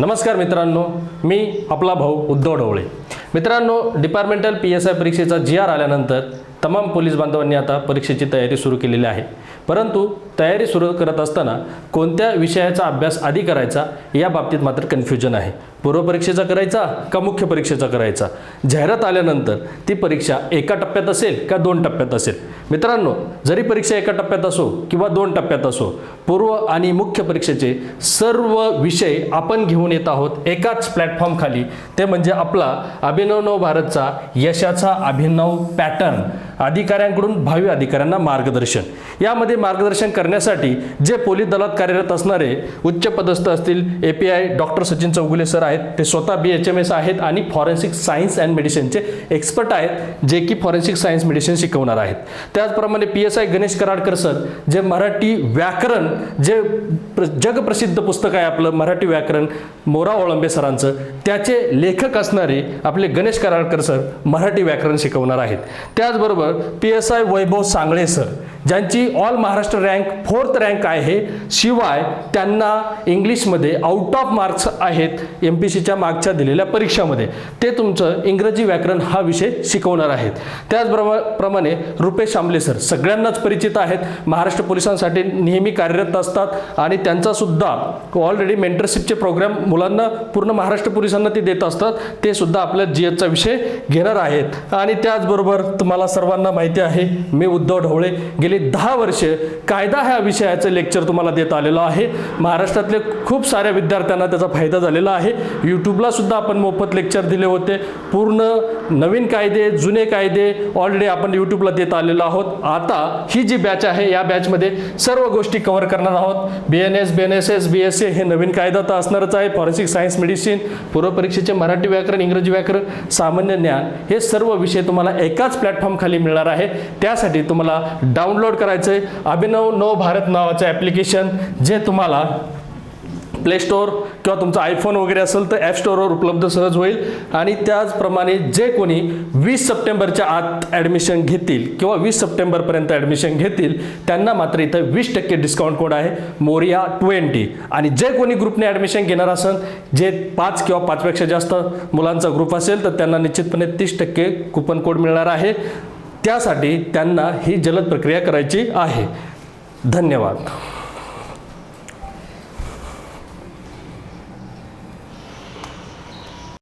नमस्कार मित्रांनो मी आपला भाऊ उद्धव ढवळे. मित्रांनो डिपार्टमेंटल पी एस आय परीक्षेचा जी आर आल्यानंतर तमाम पोलीस बांधवांनी आता परीक्षेची तयारी सुरू केलेली आहे. परंतु तयारी सुरू करत असताना कोणत्या विषयाचा अभ्यास आधी करायचा या बाबतीत मात्र कन्फ्युजन आहे. पूर्वपरीक्षेचा करायचा का मुख्य परीक्षेचा करायचा? जाहिरात आल्यानंतर ती परीक्षा एका टप्प्यात असेल का दोन टप्प्यात असेल? मित्रांनो जरी परीक्षा एका टप्प्यात असो किंवा दोन टप्प्यात असो पूर्व आणि मुख्य परीक्षेचे सर्व विषय आपण घेऊन येत आहोत एकाच प्लॅटफॉर्मखाली ते म्हणजे आपला अभिनव नव भारतचा यशाचा अभिनव पॅटर्न अधिकाऱ्यांकडून भावी अधिकाऱ्यांना मार्गदर्शन. यामध्ये मार्गदर्शन करण्यासाठी जे पोलीस दलात कार्यरत असणारे उच्च पदस्थ असतील A P I doctor Sachin Chougule sir आहेत ते स्वतः बी एच एम एस आहेत आणि फॉरेन्सिक सायन्स अँड मेडिसिनचे एक्सपर्ट आहेत जे की फॉरेन्सिक सायन्स मेडिसिन शिकवणार आहेत. त्याचप्रमाणे P S I Ganesh Karadkar sir जे मराठी व्याकरण जे प्र जगप्रसिद्ध पुस्तक आहे आपलं मराठी व्याकरण मोरा ओळंबे सरांचं. त्याचे लेखक असणारे आपले गणेश कराडकर सर मराठी व्याकरण शिकवणार आहेत. त्याचबरोबर P S I Vaibhav Sangle sir ज्यांची all Maharashtra rank fourth rank आहे शिवाय त्यांना इंग्लिशमध्ये आउट ऑफ मार्क्स आहेत एम पी सीच्या मागच्या दिलेल्या परीक्षामध्ये. ते तुमचं इंग्रजी व्याकरण हा विषय शिकवणार आहेत. त्याचबरोबर प्रमाणे रुपेश आंबले सर सगळ्यांनाच परिचित आहेत. महाराष्ट्र पोलिसांसाठी नेहमी कार्यरत असतात आणि त्यांचासुद्धा ऑलरेडी मेंटरशिपचे प्रोग्राम मुलांना पूर्ण महाराष्ट्र पोलिसांना ते देत असतात. ते सुद्धा आपल्या जी एचचा विषय घेणार आहेत. आणि त्याचबरोबर तुम्हाला सर्वांना माहिती आहे मी उद्धव ढवळे. गेली दहा वर्षे कायदा ह्या विषयाचं लेक्चर तुम्हाला देत आलेलं आहे. महाराष्ट्रातले खूप साऱ्या विद्यार्थ्यांना त्याचा फायदा झालेला आहे. यूट्यूबला सुद्धा आपण मोफत लेक्चर दिले होते. पूर्ण नवीन कायदे जुने कायदे ऑलरेडी आपण यूट्यूबला देत आलेलो आहोत. आता ही जी बॅच आहे या बॅचमध्ये सर्व गोष्टी कव्हर करणार आहोत. B N S B N S S B S A हे नवीन कायदा तर असणारच आहे. फॉरेन्सिक सायन्स मेडिसिन पूर्वपरीक्षेचे मराठी व्याकरण इंग्रजी व्याकरण सामान्य ज्ञान हे सर्व विषय तुम्हाला एकाच प्लॅटफॉर्मखाली मिळणार आहे. त्यासाठी तुम्हाला डाउनलोड करायचं आहे अभिनव नव भारत नावाचं ॲप्लिकेशन जे तुम्हाला प्ले स्टोअर किंवा तुमचा आयफोन वगैरे असेल तर ॲप स्टोअरवर उपलब्ध सहज होईल. आणि त्याचप्रमाणे जे कोणी वीस सप्टेंबरच्या आत ॲडमिशन घेतील किंवा वीस सप्टेंबरपर्यंत ॲडमिशन घेतील त्यांना मात्र इथं वीस टक्के डिस्काउंट कोड आहे. मोरिया ट्वेंटी. आणि जे कोणी ग्रुपने ॲडमिशन घेणार असेल जे पाच किंवा पाचपेक्षा जास्त मुलांचा ग्रुप असेल तर त्यांना निश्चितपणे तीस टक्के कुपन कोड मिळणार आहे. त्यासाठी त्यांना ही जलद प्रक्रिया करायची आहे. धन्यवाद.